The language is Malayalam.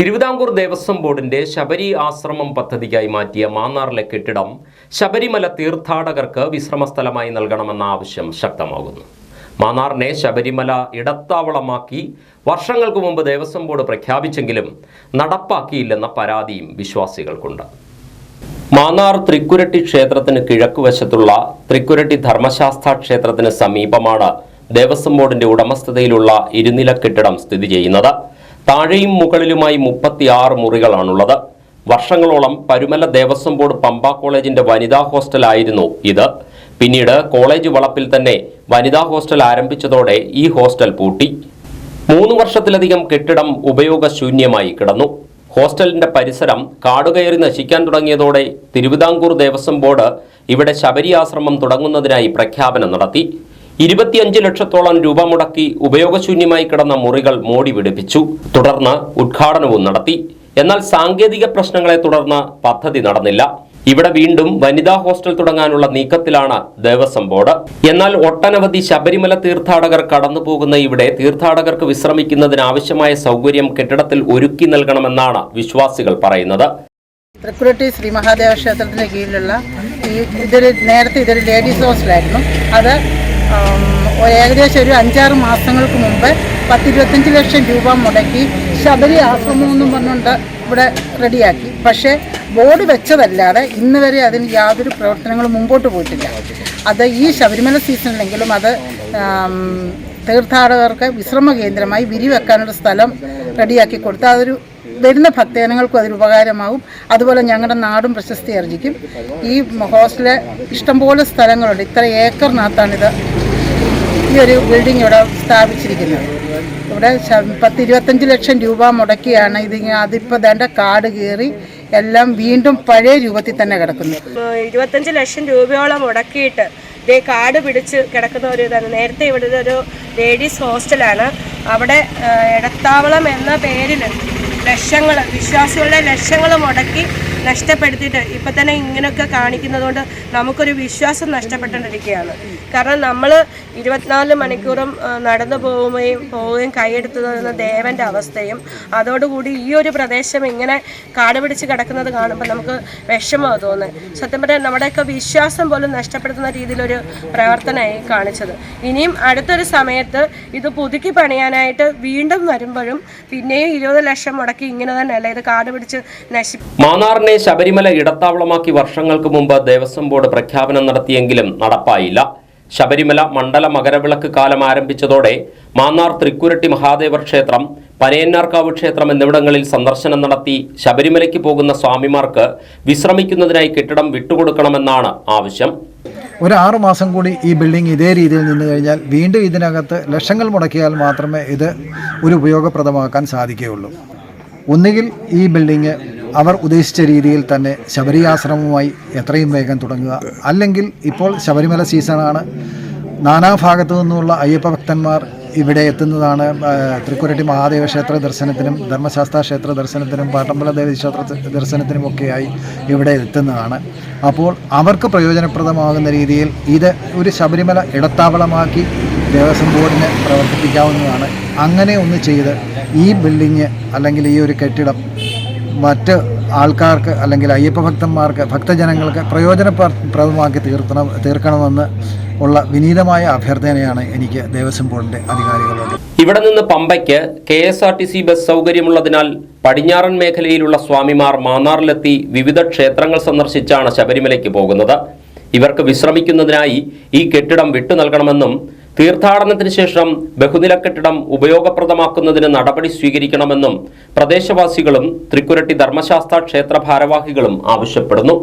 തിരുവിതാംകൂർ ദേവസ്വം ബോർഡിന്റെ ശബരി ആശ്രമം പദ്ധതിക്കായി മാറ്റിയ മാന്നാറിലെ കെട്ടിടം ശബരിമല തീർത്ഥാടകർക്ക് വിശ്രമസ്ഥലമായി നൽകണമെന്ന ആവശ്യം ശക്തമാകുന്നു. മാന്നാറിനെ ശബരിമല ഇടത്താവളമാക്കി വർഷങ്ങൾക്ക് മുമ്പ് ദേവസ്വം ബോർഡ് പ്രഖ്യാപിച്ചെങ്കിലും നടപ്പാക്കിയില്ലെന്ന പരാതിയും വിശ്വാസികൾക്കുണ്ട്. മാന്നാർ തൃക്കുരട്ടി ക്ഷേത്രത്തിന് കിഴക്കുവശത്തുള്ള തൃക്കുരട്ടി ധർമ്മശാസ്ത്ര ക്ഷേത്രത്തിന് സമീപമാണ് ദേവസ്വം ബോർഡിന്റെ ഉടമസ്ഥതയിലുള്ള ഇരുനില കെട്ടിടം സ്ഥിതി ചെയ്യുന്നത്. താഴെയും മുകളിലുമായി മുപ്പത്തിയാറ് മുറികളാണുള്ളത്. വർഷങ്ങളോളം പരുമല ദേവസ്വം ബോർഡ് പമ്പ കോളേജിന്റെ വനിതാ ഹോസ്റ്റലായിരുന്നു ഇത്. പിന്നീട് കോളേജ് വളപ്പിൽ തന്നെ വനിതാ ഹോസ്റ്റൽ ആരംഭിച്ചതോടെ ഈ ഹോസ്റ്റൽ പൂട്ടി. മൂന്ന് വർഷത്തിലധികം കെട്ടിടം ഉപയോഗശൂന്യമായി കിടന്നു. ഹോസ്റ്റലിന്റെ പരിസരം കാടുകയറി നശിക്കാൻ തുടങ്ങിയതോടെ തിരുവിതാംകൂർ ദേവസ്വം ബോർഡ് ഇവിടെ ശബരി ആശ്രമം തുടങ്ങുന്നതിനായി പ്രഖ്യാപനം നടത്തി. ഇരുപത്തിയഞ്ച് ലക്ഷത്തോളം രൂപ മുടക്കി ഉപയോഗശൂന്യമായി കിടന്ന മുറികൾ മോടി പിടിപ്പിച്ചു തുടർന്ന് ഉദ്ഘാടനവും നടത്തി. എന്നാൽ സാങ്കേതിക പ്രശ്നങ്ങളെ തുടർന്ന് പദ്ധതി നടന്നില്ല. ഇവിടെ വീണ്ടും വനിതാ ഹോസ്റ്റൽ തുടങ്ങാനുള്ള നീക്കത്തിലാണ് ദേവസ്വം ബോർഡ്. എന്നാൽ ഒട്ടനവധി ശബരിമല തീർത്ഥാടകർ കടന്നു പോകുന്ന ഇവിടെ തീർത്ഥാടകർക്ക് വിശ്രമിക്കുന്നതിനാവശ്യമായ സൗകര്യം കെട്ടിടത്തിൽ ഒരുക്കി നൽകണമെന്നാണ് വിശ്വാസികൾ പറയുന്നത്. തൃക്കുരട്ടി ശ്രീ മഹാദേവ ക്ഷേത്രത്തിന് കീഴിലുള്ള ഈ ഇതൊരു നേരത്തെ ഇതൊരു ലേഡീസ് ഹോസ്റ്റലായിരുന്നു. അത് ഏകദേശം ഒരു അഞ്ചാറ് മാസങ്ങൾക്ക് മുമ്പ് പത്തിരുപത്തഞ്ച് ലക്ഷം രൂപ മുടക്കി ശബരി ആശ്രമം എന്നും പറഞ്ഞുകൊണ്ട് ഇവിടെ റെഡിയാക്കി. പക്ഷേ ബോർഡ് വെച്ചതല്ലാതെ ഇന്ന് വരെ അതിന് യാതൊരു പ്രവർത്തനങ്ങളും മുമ്പോട്ട് പോയിട്ടില്ല. അത് ഈ ശബരിമല സീസണിലെങ്കിലും അത് തീർത്ഥാടകർക്ക് വിശ്രമ കേന്ദ്രമായി വിരിവെക്കാനുള്ള സ്ഥലം റെഡിയാക്കി കൊടുത്ത് അതൊരു വരുന്ന ഭക്തജനങ്ങൾക്കും അതൊരു ഉപകാരമാവും. അതുപോലെ ഞങ്ങളുടെ നാടും പ്രശസ്തി അർജിക്കും ഈ ഹോസ്റ്റലിൽ ഇഷ്ടംപോലെ സ്ഥലങ്ങളുണ്ട്. ഇത്ര ഏക്കറിനകത്താണിത്. ഈ ഒരു ബിൽഡിംഗ് ഇവിടെ സ്ഥാപിച്ചിരിക്കുന്നത്. ഇവിടെ പത്ത് ഇരുപത്തഞ്ച് ലക്ഷം രൂപ മുടക്കിയാണ് ഇത് അതിപ്പോൾ വേണ്ട കാട് കയറി എല്ലാം വീണ്ടും പഴയ രൂപത്തിൽ തന്നെ കിടക്കുന്നു. ഇരുപത്തഞ്ച് ലക്ഷം രൂപയോളം മുടക്കിയിട്ട് ഇതേ കാട് പിടിച്ച് കിടക്കുന്ന ഒരു ഇതാണ്. നേരത്തെ ഇവിടെ ഒരു ലേഡീസ് ഹോസ്റ്റലാണ് അവിടെ എടത്താവളം എന്ന പേരിൽ ലക്ഷങ്ങൾ വിശ്വാസികളുടെ ലക്ഷങ്ങൾ മുടക്കി നഷ്ടപ്പെടുത്തിയിട്ട് ഇപ്പം തന്നെ ഇങ്ങനെയൊക്കെ കാണിക്കുന്നതുകൊണ്ട് നമുക്കൊരു വിശ്വാസം നഷ്ടപ്പെട്ടുകൊണ്ടിരിക്കുകയാണ്. കാരണം നമ്മൾ ഇരുപത്തിനാല് മണിക്കൂറും നടന്നു പോവുകയും പോവുകയും കൈയെടുത്തു തരുന്ന ദേവന്റെ അവസ്ഥയും അതോടുകൂടി ഈ ഒരു പ്രദേശം ഇങ്ങനെ കാടുപിടിച്ച് കിടക്കുന്നത് കാണുമ്പോൾ നമുക്ക് വിഷമമാണ് തോന്നുന്നത്. സത്യം പറഞ്ഞാൽ നമ്മുടെയൊക്കെ വിശ്വാസം പോലും നഷ്ടപ്പെടുത്തുന്ന രീതിയിലൊരു പ്രവർത്തനമായി കാണിച്ചത്. ഇനിയും അടുത്തൊരു സമയത്ത് ഇത് പുതുക്കി പണിയാനായിട്ട് വീണ്ടും വരുമ്പോഴും പിന്നെയും ഇരുപത് ലക്ഷം മുടക്കി ഇങ്ങനെ തന്നെയല്ല ഇത് കാട് പിടിച്ച് നശി മാന്നാറിനെ ശബരിമല ഇടത്താവളമാക്കി വർഷങ്ങൾക്ക് മുമ്പ് ദേവസ്വം ബോർഡ് പ്രഖ്യാപനം നടത്തിയെങ്കിലും നടപ്പായില്ല. ശബരിമല മണ്ഡല മകരവിളക്ക് കാലം ആരംഭിച്ചതോടെ മാന്നാർ തൃക്കുരട്ടി മഹാദേവ ക്ഷേത്രം പനയന്നാർക്കാവ് ക്ഷേത്രം എന്നിവിടങ്ങളിൽ സന്ദർശനം നടത്തി ശബരിമലയ്ക്ക് പോകുന്ന സ്വാമിമാർക്ക് വിശ്രമിക്കുന്നതിനായി കെട്ടിടം വിട്ടുകൊടുക്കണമെന്നാണ് ആവശ്യം. ഒരു ആറു മാസം കൂടി ഈ ബിൽഡിംഗ് ഇതേ രീതിയിൽ നിന്ന് കഴിഞ്ഞാൽ വീണ്ടും ഇതിനകത്ത് ലക്ഷങ്ങൾ മുടക്കിയാൽ മാത്രമേ ഇത് ഒരു ഉപയോഗപ്രദമാക്കാൻ സാധിക്കുകയുള്ളൂ. ഒന്നുകിൽ ഈ ബിൽഡിങ് അവർ ഉദ്ദേശിച്ച രീതിയിൽ തന്നെ ശബരി ആശ്രമവുമായി എത്രയും വേഗം തുടങ്ങുക. അല്ലെങ്കിൽ ഇപ്പോൾ ശബരിമല സീസണാണ്. നാനാഭാഗത്തു നിന്നുള്ള അയ്യപ്പ ഭക്തന്മാർ ഇവിടെ എത്തുന്നതാണ്. തൃക്കുരട്ടി മഹാദേവ ക്ഷേത്ര ദർശനത്തിനും ധർമ്മശാസ്ത്ര ക്ഷേത്ര ദർശനത്തിനും പാട്ടമ്പല ദേവി ക്ഷേത്ര ദർശനത്തിനുമൊക്കെയായി ഇവിടെ എത്തുന്നതാണ്. അപ്പോൾ അവർക്ക് പ്രയോജനപ്രദമാകുന്ന രീതിയിൽ ഇത് ഒരു ശബരിമല ഇടത്താവളമാക്കി ദേവസ്വം ബോർഡിനെ പ്രവർത്തിപ്പിക്കാവുന്നതാണ്. അങ്ങനെ ഒന്ന് ചെയ്ത് ഈ ബിൽഡിങ് അല്ലെങ്കിൽ ഈ ഒരു കെട്ടിടം മറ്റ് ആൾക്കാർക്ക് അല്ലെങ്കിൽ അയ്യപ്പ ഭക്തന്മാർക്ക് ഭക്തജനങ്ങൾക്ക് പ്രയോജനപ്രദമാക്കി തീർക്കണം തീർക്കണമെന്ന് ഉള്ള വിനീതമായ അഭ്യർത്ഥനയാണ് എനിക്ക് ദേവസ്വം ബോർഡിന്റെ അധികാരികളോട്. ഇവിടെ നിന്ന് പമ്പയ്ക്ക് K S R T C bus സൗകര്യമുള്ളതിനാൽ പടിഞ്ഞാറൻ മേഖലയിലുള്ള സ്വാമിമാർ മാന്നാറിലെത്തി വിവിധ ക്ഷേത്രങ്ങൾ സന്ദർശിച്ചാണ് ശബരിമലയ്ക്ക് പോകുന്നത്. ഇവർക്ക് വിശ്രമിക്കുന്നതിനായി ഈ കെട്ടിടം വിട്ടു നൽകണമെന്നും തീർത്ഥാടനത്തിന് ശേഷം ബഹുനില കെട്ടിടം ഉപയോഗപ്രദമാക്കുന്നതിന് നടപടി സ്വീകരിക്കണമെന്നും പ്രദേശവാസികളും തൃക്കുരട്ടി ധർമ്മശാസ്ത്ര ക്ഷേത്ര ഭാരവാഹികളും ആവശ്യപ്പെടുന്നു.